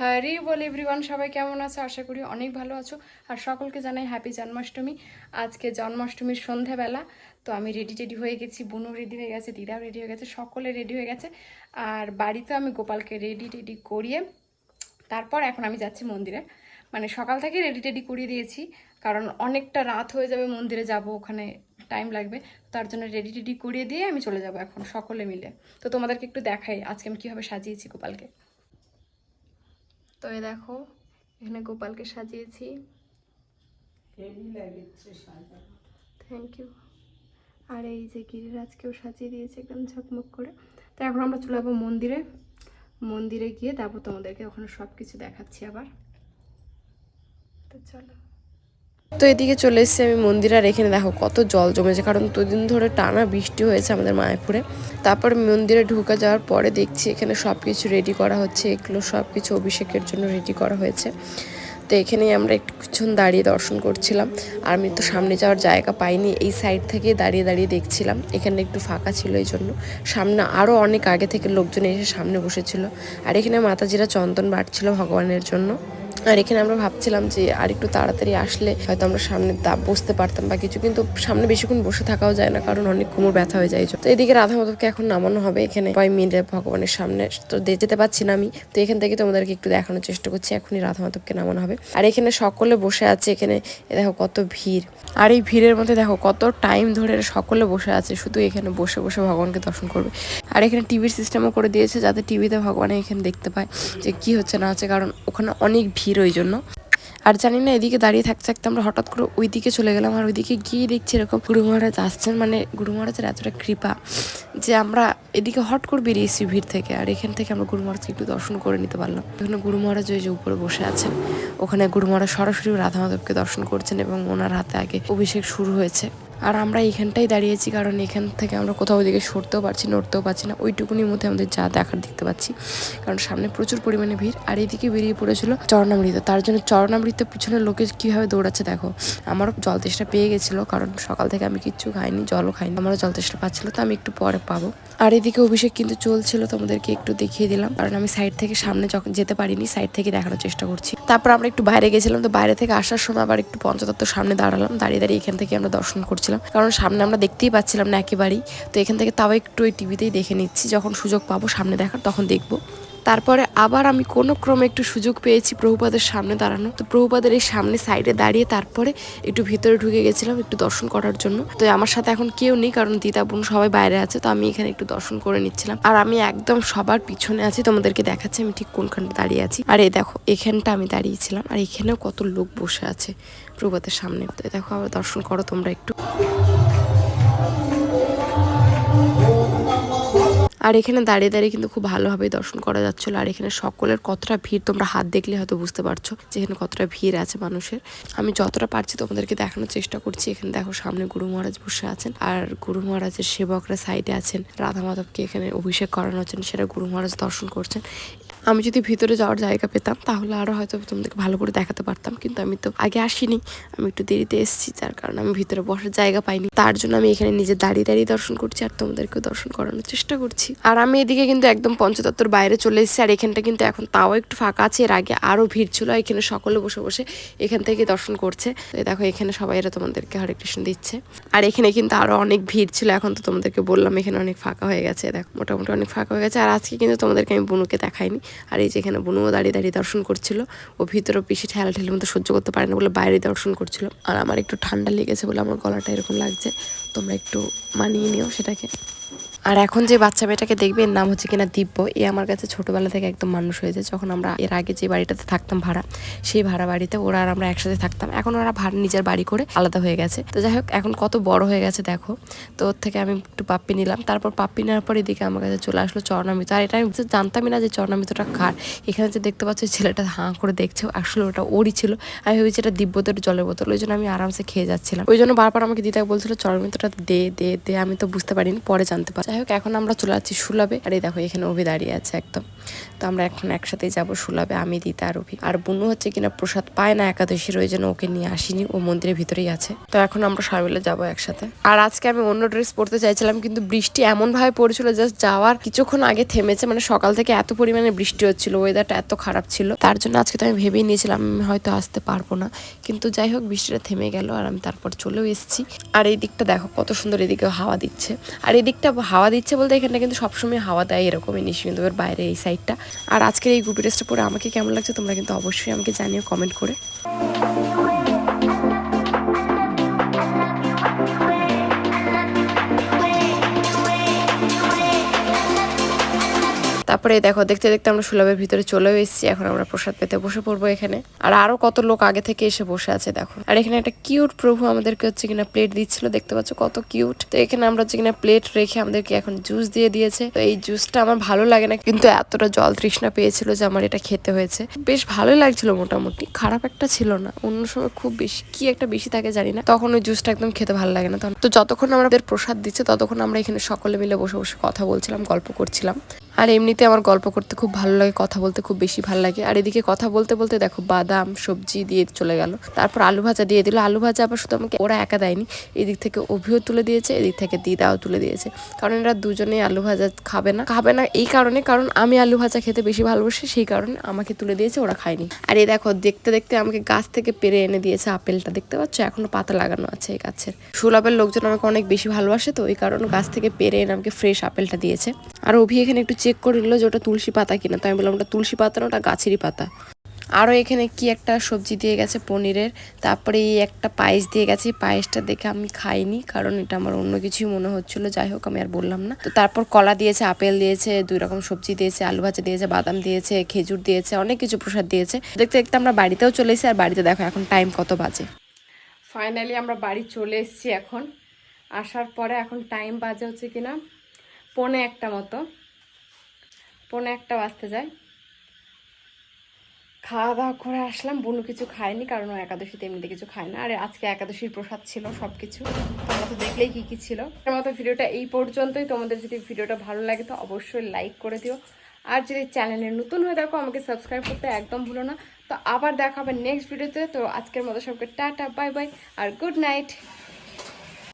Harry বল everyone, সবাই কেমন আছো? আশা করি অনেক ভালো আছো। আর সকলকে জানাই হ্যাপি জন্মাষ্টমী। আজকে জন্মাষ্টমীর সন্ধেবেলা তো আমি রেডি টেডি হয়ে গেছি বুনু রেডি হয়ে গেছে, দিদাও রেডি হয়ে গেছে, সকলে রেডি হয়ে গেছে। আর বাড়িতে আমি গোপালকে রেডি টেডি করিয়ে, তারপর এখন আমি যাচ্ছি মন্দিরে। মানে সকাল থেকে রেডি টেডি করিয়ে দিয়েছি, কারণ অনেকটা রাত হয়ে যাবে মন্দিরে যাব, ওখানে টাইম লাগবে। তার জন্য রেডি টেডি করিয়ে দিয়ে আমি চলে যাব এখন সকলে মিলে। তো তোমাদেরকে একটু দেখাই, আজকে আমি কীভাবে সাজিয়েছি গোপালকে। তো এ দেখো এখানে গোপালকে সাজিয়েছি। থ্যাংক ইউ আর এই যে গিরিরাজকেও সাজিয়ে দিয়েছে একদম ঝকমক করে। তো এখন আমরা চলে যাব মন্দিরে। মন্দিরে গিয়ে তারপর তোমাদেরকে ওখানে সব কিছু দেখাচ্ছি আবার। তো চলো। তো এদিকে চলে এসেছি আমি মন্দির, আর এখানে দেখো কত জল জমেছে। কারণ দুদিন ধরে টানা বৃষ্টি হয়েছে আমাদের মায়াপুরে। তারপর মন্দিরে ঢুকে যাওয়ার পরে দেখছি এখানে সব কিছু রেডি করা হচ্ছে। এগুলো সব কিছু অভিষেকের জন্য রেডি করা হয়েছে। তো এখানেই আমরা কিছুক্ষণ দাঁড়িয়ে দর্শন করছিলাম। আর আমি তো সামনে যাওয়ার জায়গা পাইনি, এই সাইড থেকে দাঁড়িয়ে দাঁড়িয়ে দেখছিলাম। এখানে একটু ফাঁকা ছিল এই জন্য। সামনে আরও অনেক আগে থেকে লোকজন এসে সামনে বসেছিল। আর এখানে মাতাজিরা চন্দন বাড়ছিল ভগবানের জন্য। আর এখানে আমরা ভাবছিলাম যে আর একটু তাড়াতাড়ি আসলে হয়তো আমরা সামনে দা- বসতে পারতাম বা কিছু, কিন্তু সামনে বেশিক্ষণ বসে থাকাও যায় না, কারণ অনেক কোমর ব্যথা হয়ে যায়। তো এদিকে রাধা মাধবকে এখন নামানো হবে, এখানে সবাই মিলে ভগবানের সামনে। তো যেতে পারছি না আমি। তো এখান থেকে তোমাদেরকে একটু দেখানোর চেষ্টা করছি, এখনই রাধা মাধবকে নামানো হবে। আর এখানে সকলে বসে আছে, এখানে দেখো কত ভিড়। আর এই ভিড়ের মধ্যে দেখো কত টাইম ধরে সকলে বসে আছে, শুধু এখানে বসে বসে ভগবানকে দর্শন করবে। আর এখানে টিভির সিস্টেমও করে দিয়েছে যাতে টিভিতে ভগবান এখানে দেখতে পায় যে কি হচ্ছে, না হচ্ছে, কারণ ওখানে অনেক ভিড় ওই জন্য। আর জানি না, এদিকে দাঁড়িয়ে থাকতে থাকতে আমরা হঠাৎ করে ওই দিকে চলে গেলাম আর ওইদিকে গিয়ে দেখছি এরকম গুরু মহারাজ আসছেন। মানে গুরু মহারাজের এতটা কৃপা যে আমরা এদিকে হট করে বেরিয়েছি ভিড় থেকে আর এখান থেকে আমরা গুরু মহারাজকে একটু দর্শন করে নিতে পারলাম। এখানে গুরু মহারাজ ওই যে উপরে বসে আছেন। ওখানে গুরু মহারাজ সরাসরি রাধা মাধবকে দর্শন করছেন এবং ওনার হাতে আগে অভিষেক শুরু হয়েছে। আর আমরা এইখানটাই দাঁড়িয়েছি, কারণ এখান থেকে আমরা কোথাও ওইদিকে সরতেও পারছি নড়তেও পারছি না। ওইটুকুনির মধ্যে আমাদের যা দেখার দেখতে পাচ্ছি। কারণ সামনে প্রচুর পরিমাণে ভিড়, আর এইদিকে বেরিয়ে পড়েছিল চরণামৃত। তার জন্য চরণামৃত পিছনে লোকে কীভাবে দৌড়াচ্ছে দেখো। আমারও জল তেষ্টা পেয়ে গেছিল, কারণ সকাল থেকে আমি কিচ্ছু খাইনি, জলও খাইনি। আমারও জল তেষ্টা পাচ্ছিলো, তো আমি একটু পরে পাবো। আর এদিকে অভিষেক কিন্তু চলছিল, তোমাদেরকে একটু দেখিয়ে দিলাম। কারণ আমি সাইড থেকে সামনে যখন যেতে পারিনি, সাইড থেকে দেখানোর চেষ্টা করছি। তারপর আমরা একটু বাইরে গেছিলাম, তো বাইরে থেকে আসার সময় আবার একটু পঞ্চতত্ত্ব সামনে দাঁড়ালাম। দাঁড়িয়ে দাঁড়িয়ে এখান থেকে আমরা দর্শন করছিলাম কারণ সামনে আমরা দেখতেই পাচ্ছিলাম না একেবারেই। তো এখান থেকে তাও একটু ওই টিভিতেই দেখে নিচ্ছি। যখন সুযোগ পাবো সামনে দেখার, তখন দেখব। তারপরে আবার আমি কোনো ক্রমে একটু সুযোগ পেয়েছি প্রভুপাদের সামনে দাঁড়ানো তো প্রভুপাদের এই সামনে সাইডে দাঁড়িয়ে তারপরে একটু ভিতরে ঢুকে গেছিলাম একটু দর্শন করার জন্য। তো আমার সাথে এখন কেউ নেই, কারণ দিদা বোন সবাই বাইরে আছে, তো আমি এখানে একটু দর্শন করে নিচ্ছিলাম। আর আমি একদম সবার পিছনে আছি, তোমাদেরকে দেখাচ্ছি আমি ঠিক কোনখানটা দাঁড়িয়ে আছি। আর এই দেখো, এখানটা আমি দাঁড়িয়েছিলাম, আর এখানেও কত লোক বসে আছে প্রভুপাদের সামনে। তো দেখো, আবার দর্শন করো তোমরা একটু। আর এখানে দাঁড়িয়ে দাঁড়িয়ে কিন্তু খুব ভালোভাবে দর্শন করা যাচ্ছিল। আর এখানে সকলের কতটা ভিড় তোমরা হাত দেখলে হয়তো বুঝতে পারছ যে এখানে কতটা ভিড় আছে মানুষের। আমি যতটা পারছি তোমাদেরকে দেখানোর চেষ্টা করছি। এখানে দেখো সামনে গুরু মহারাজ বসে আছেন। আর গুরু মহারাজের সেবকরা সাইডে আছেন। রাধা মাধবকে এখানে অভিষেক করানো হচ্ছেন সেটা গুরু মহারাজ দর্শন করছেন। আমি যদি ভিতরে যাওয়ার জায়গা পেতাম, তাহলে আরও হয়তো তোমাদেরকে ভালো করে দেখাতে পারতাম। কিন্তু আমি তো আগে আসিনি, আমি একটু দেরিতে এসেছি, যার কারণে আমি ভিতরে বসার জায়গা পাইনি। তার জন্য আমি এখানে নিজে দাঁড়িয়ে দাঁড়িয়ে দর্শন করছি আর তোমাদেরকেও দর্শন করানোর চেষ্টা করছি। আর আমি এদিকে কিন্তু একদম পঞ্চতত্ত্বর বাইরে চলে এসেছি, আর এখানটা কিন্তু এখন তাও একটু ফাঁকা আছে। এর আগে আরও ভিড় ছিল, এখানে সকলে বসে বসে এখান থেকে দর্শন করছে। তো দেখো, এখানে সবাই এরা তোমাদেরকে হরে কৃষ্ণ দিচ্ছে। আর এখানে কিন্তু আরও অনেক ভিড় ছিল, এখন তো তোমাদেরকে বললাম এখানে অনেক ফাঁকা হয়ে গেছে। দেখো, মোটামুটি অনেক ফাঁকা হয়ে গেছে। আর আজকে কিন্তু তোমাদেরকে আমি বুনুকে দেখাইনি। আর এই যে এখানে বুনুও দাঁড়িয়ে দাঁড়িয়ে দর্শন করছিল, ও ভিতরে বেশি ঠেলা ঠেলের মতো সহ্য করতে পারে না বলে বাইরে দর্শন করছিল। আর আমার একটু ঠান্ডা লেগেছে বলে আমার গলাটা এরকম লাগছে। তোমরা একটু মানিয়ে নিও সেটাকে। আর এখন যে বাচ্চা মেয়েটাকে দেখবে, এর নাম হচ্ছে কিনা দিব্য। এ আমার কাছে ছোটবেলা থেকে একদম মানুষ হয়েছে। যখন আমরা এর আগে যে বাড়িটাতে থাকতাম ভাড়া, সেই ভাড়া বাড়িতে ওরা আর আমরা একসাথে থাকতাম। এখন ওরা ভাড়া নিজের বাড়ি করে আলাদা হয়ে গেছে। তো যাই হোক, এখন কত বড় হয়ে গেছে, দেখো। তো ওর থেকে আমি একটু পাপ্পি নিলাম। তারপর পাপ্পি নেওয়ার পর এদিকে আমার কাছে চলে আসলো চরণামিত। আর এটা আমি জানতামই না যে চরণামিতটা কার। এখানে যে দেখতে পাচ্ছ ছেলেটা হাঁ করে দেখছে। আসলে ওটা ওরই ছিল। আমি ভেবেছি এটা দিব্যদের জলের বোতল। ওই জন্য আমি আরামসে খেয়ে যাচ্ছিলাম। ওই জন্য বারবার আমাকে দিদা বলছিল, চরণামিতটা দে দে দে। আমি তো বুঝতে পারিনি, পরে জানতে পারি যাই হোক, এখন আমরা চলে যাচ্ছি সুলাবে আর এই দেখো, এখানে অভি দাঁড়িয়ে আছে একদম। তো আমরা এখন একসাথে যাব সুলাবে আমি, দিতা আর অভি আর বুনু হচ্ছে কিনা প্রসাদ পায় না, একাদশীর ওই জন্য ওকে নিয়ে আসিনি, ও মন্দিরের ভিতরেই আছে। তো এখন আমরা সবাই যাব একসাথে। আর আজকে আমি অন্য ড্রেস পরতে চাইছিলাম, কিন্তু বৃষ্টি এমন ভাবে পড়েছিল জাস্ট যাওয়ার কিছুক্ষণ আগে থেমেছে মানে সকাল থেকে এত পরিমাণে বৃষ্টি হচ্ছিল ওয়েদারটা এত খারাপ ছিল। তার জন্য আজকে তো আমি ভেবেই নিয়েছিলাম, আমি হয়তো আসতে পারব না। কিন্তু যাই হোক, বৃষ্টিটা থেমে গেল আর আমি তারপর চলেও এসেছি। আর এই দিকটা দেখো, কত সুন্দর এদিকে হাওয়া দিচ্ছে। আর এই দিকটা হাওয়া দিচ্ছে বলতে এখানে কিন্তু সবসময় হাওয়া দেয়, এরকমই নিশ্চিন্তবের বাইরে এই সাইডটা আর আজকের এই গুপি ড্রেসটা পরে আমাকে কেমন লাগছে তোমরা কিন্তু অবশ্যই আমাকে জানিও কমেন্ট করে। তারপরে দেখো, দেখতে দেখতে আমরা সুলভের ভিতরে চলেও এসেছি। এখন আমরা প্রসাদ পেতে বসে পড়ব এখানে। আর আরও কত লোক আগে থেকে এসে বসে আছে, দেখো। আর এখানে একটা কিউট প্রভু আমাদেরকে হচ্ছে কিনা প্লেট দিচ্ছিল, দেখতে পাচ্ছ কত কিউট তো এখানে আমরা হচ্ছে কিনা প্লেট রেখে আমাদেরকে এখন জুস দিয়ে দিয়েছে। তো এই জুসটা আমার ভালো লাগে না, কিন্তু এতটা জল তৃষ্ণা পেয়েছিল যে আমার এটা খেতে হয়েছে। বেশ ভালোই লাগছিল মোটামুটি, খারাপ একটা ছিল না, অন্য সময় খুব বেশি, কি একটা বেশি থাকে জানি না। তখন ওই জুসটা একদম খেতে ভালো লাগে না। তখন তো যতক্ষণ আমাদের প্রসাদ দিচ্ছে, ততক্ষণ আমরা এখানে সকলে মিলে বসে বসে কথা বলছিলাম, গল্প করছিলাম। আর এমনিতে আমার গল্প করতে খুব ভালো লাগে, কথা বলতে খুব বেশি ভালো লাগে। আর এদিকে কথা বলতে বলতে দেখো বাদাম, সবজি দিয়ে চলে গেল। তারপর আলু ভাজা দিয়ে দিল। আলু ভাজা আবার শুধু আমাকে ওরা একা দেয়নি। এদিক থেকে অভিও তুলে দিয়েছে, এদিক থেকে দিদাও তুলে দিয়েছে। কারণ এরা দুজনেই আলু ভাজা খাবে না। খাবে না এই কারণে, কারণ আমি আলু ভাজা খেতে বেশি ভালোবাসি, সেই কারণে আমাকে তুলে দিয়েছে, ওরা খায়নি। আর এই দেখো, দেখতে দেখতে আমাকে গাছ থেকে পেরে এনে দিয়েছে আপেলটা। দেখতে পাচ্ছ? এখনও পাতা লাগানো আছে এই গাছের। সুলভের লোকজন আমাকে অনেক বেশি ভালোবাসে তো, ওই কারণে গাছ থেকে পেরে এনে আমাকে ফ্রেশ আপেলটা দিয়েছে। আর অভি এখানে একটু চেক করে নিল যে ওটা তুলসী পাতা কিনা। তো আমি বললাম, ওটা তুলসী পাতা না, ওটা গাছেরই পাতা। আরও এখানে কি একটা সবজি দিয়ে গেছে পনিরের, তারপরে এই একটা পায়েস দিয়ে গেছে। পায়েসটা দেখে আমি খাইনি, কারণ এটা আমার অন্য কিছুই মনে হচ্ছিল, যাই হোক আমি আর বললাম না। তো তারপর কলা দিয়েছে, আপেল দিয়েছে, দুই রকম সবজি দিয়েছে, আলু ভাজা দিয়েছে, বাদাম দিয়েছে, খেজুর দিয়েছে, অনেক কিছু প্রসাদ দিয়েছে। দেখতে দেখতে আমরা বাড়িতেও চলে এসেছি, আর বাড়িতে দেখো এখন টাইম কত বাজে। ফাইনালি আমরা বাড়ি চলে এসেছি এখন। আসার পরে এখন টাইম বাজে হচ্ছে কিনা? পৌনে একটা মতো। পৌনে একটা বাজতে যায়। খাওয়া দাওয়া করে আসলাম, বুনু কিছু খায়নি, কারণ একাদশীতে এমনিতে কিছু খায় না। আর, আজকে একাদশীর প্রসাদ ছিল সব কিছু তোমরা তো দেখলেই কী কী ছিল। এর মতো ভিডিওটা এই পর্যন্তই। তোমাদের যদি ভিডিওটা ভালো লাগে, তো অবশ্যই লাইক করে দিও। আর যদি চ্যানেলে নতুন হয়ে থাকো, আমাকে সাবস্ক্রাইব করতে একদম ভুলো না। তো আবার দেখা হবে নেক্সট ভিডিওতে তো আজকের মতো সবকে টাটা বাই বাই আর গুড নাইট